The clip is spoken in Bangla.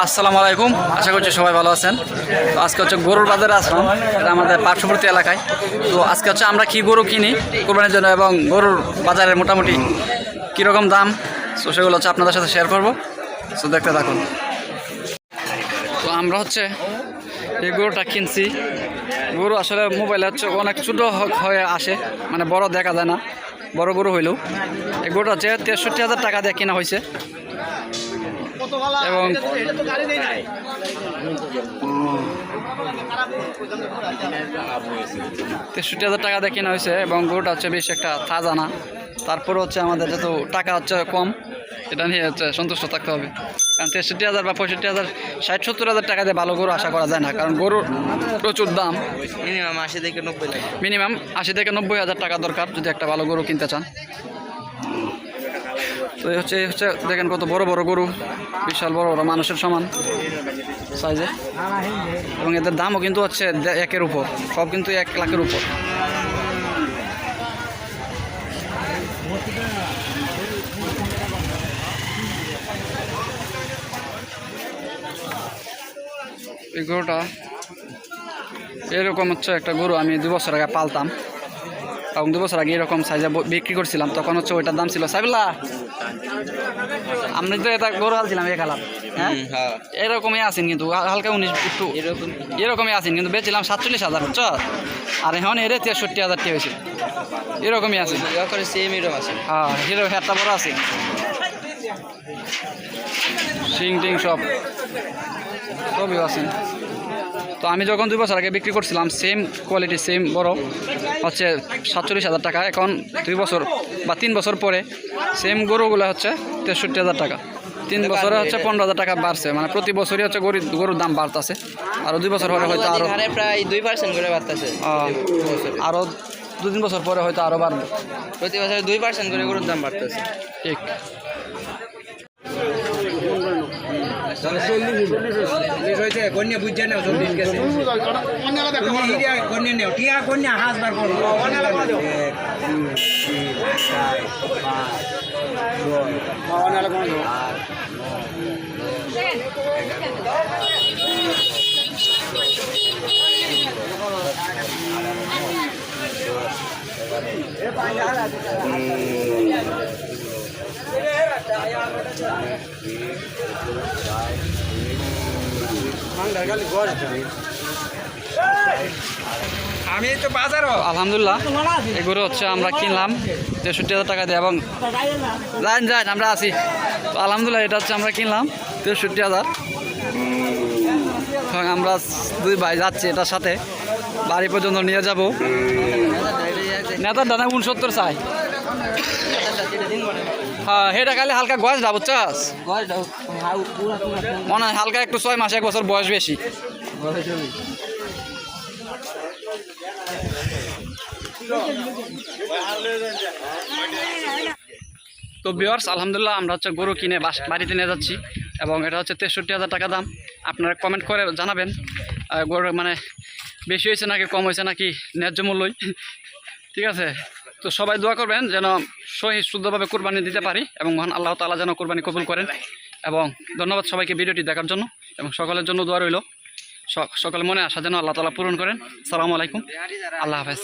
আসসালামু আলাইকুম। আশা করছি সবাই ভালো আছেন। তো আজকে হচ্ছে গরুর বাজারে আসলাম। এটা আমাদের পার্শ্ববর্তী এলাকায়। তো আজকে হচ্ছে আমরা কি গরু কিনি, কোরবানির জন্য এবং গরুর বাজারের মোটামুটি কীরকম দাম? তো সেগুলো হচ্ছে আপনাদের সাথে শেয়ার করব। তো দেখতে থাকুন। তো আমরা হচ্ছে এই গরুটা কিনছি। গরু আসলে মোবাইলে হচ্ছে অনেক ছোটো হয়ে আসে। মানে বড় দেখা যায় না। বড় গরু হইলেও। এই গরুটা হচ্ছে তেষট্টি হাজার টাকা দিয়ে কেনা হয়েছে এবং তেষট্টি হাজার টাকা দিয়ে কেনা হয়েছে এবং গরুটা হচ্ছে বেশ একটা তাজা না। তারপরে হচ্ছে আমাদের যেহেতু টাকা হচ্ছে কম এটা নিয়ে হচ্ছে সন্তুষ্ট থাকতে হবে। কারণ তেষট্টি হাজার বা পঁয়ষট্টি হাজার ষাট সত্তর হাজার টাকা দিয়ে ভালো গরু আশা করা যায় না। কারণ গরুর প্রচুর দাম। মিনিমাম আশি থেকে নব্বই মিনিমাম আশি থেকে নব্বই হাজার টাকা দরকার যদি একটা ভালো গরু কিনতে চান। তো এই হচ্ছে হচ্ছে দেখেন কত বড় বড় গরু, বিশাল বড় বড় মানুষের সমান সাইজে এবং এদের দামও কিন্তু হচ্ছে একের উপর, সব কিন্তু এক লাখের উপর। এই গরুটা এরকম হচ্ছে একটা গরু, আমি দু বছর আগে পালতাম। এবং দু বছর আগে এরকম সাইজে বিক্রি করছিলাম, তখন হচ্ছে ওইটার দাম ছিল সাইবুল্লাহ। আমি তো এটা গরু হালছিলাম এ কালার হ্যাঁ? হ্যাঁ। এরকমই আছেন কিন্তু হালকা উনিশ একটু এরকম এরকমই আছেন কিন্তু বেচছিলাম সাতচল্লিশ হাজার বুঝছ? আর এখন এর তেষট্টি হাজার টাকা হয়েছে। এরকমই আছে সেম এরকম আছে। হ্যাঁ হিরো একটা বড় আছে। সিং টিং সব। সবই আছেন তো আমি যখন দুই বছর আগে বিক্রি করছিলাম সেম কোয়ালিটি সেম বড় হচ্ছে সাতচল্লিশ হাজার টাকা। এখন দুই বছর বা তিন বছর পরে সেম গরুগুলো হচ্ছে তেষট্টি হাজার টাকা। তিন বছরে হচ্ছে পনেরো হাজার টাকা বাড়ছে। মানে প্রতি বছরই হচ্ছে গরু গরুর দাম বাড়তেছে। আরও দুই বছর পরে হয়তো আরও প্রায় দুই পার্সেন্ট করে বাড়তেছে। আরও দু তিন বছর পরে হয়তো আরও বাড়বে। প্রতি বছর দুই পার্সেন্ট করে গরুর দাম বাড়তেছে। ঠিক। কন্যা বুঝছে না চল্লিশ গেছে কন্যা নেও টিয়া কন্যা হাঁস বার করো এক, দুই, তিন, চার, পাঁচ, আট, নয়, আমি তো বাজারও। আলহামদুলিল্লাহ। এগুলো হচ্ছে আমরা কিনলাম, তেষট্টি হাজার টাকা দিয়ে এবং যান যান, আমরা আছি। তো আলহামদুলিল্লাহ, এটা হচ্ছে আমরা কিনলাম, তেষট্টি হাজার। এবং আমরা দুই ভাই যাচ্ছি এটার সাথে। বাড়ি পর্যন্ত নিয়ে যাব। নেতার দাদা উনসত্তর চাই। হ্যাঁ সেটা খালি হালকা গছ বুঝছাস? মনে হয় হালকা একটু ছয় মাস এক বছর বয়স বেশি। তো বিয়ার্স আলহামদুলিল্লাহ আমরা হচ্ছে গরু কিনে বাড়িতে নিয়ে যাচ্ছি এবং এটা হচ্ছে তেষট্টি হাজার টাকা দাম। আপনারা কমেন্ট করে জানাবেন গরু মানে বেশি হয়েছে নাকি কম হয়েছে নাকি ন্যায্য মূল্যই। ঠিক আছে? তো সবাই দোয়া করবেন যেন সহি শুদ্ধভাবে কোরবানি দিতে পারি এবং মহান আল্লাহ তালা যেন কোরবানি কবুল করেন। এবং ধন্যবাদ সবাইকে ভিডিওটি দেখার জন্য এবং সকলের জন্য দোয়া রইল। সকলে মনে আসা যেন আল্লাহ তালা পূরণ করেন। সালামু আলাইকুম। আল্লাহ হাফেজ।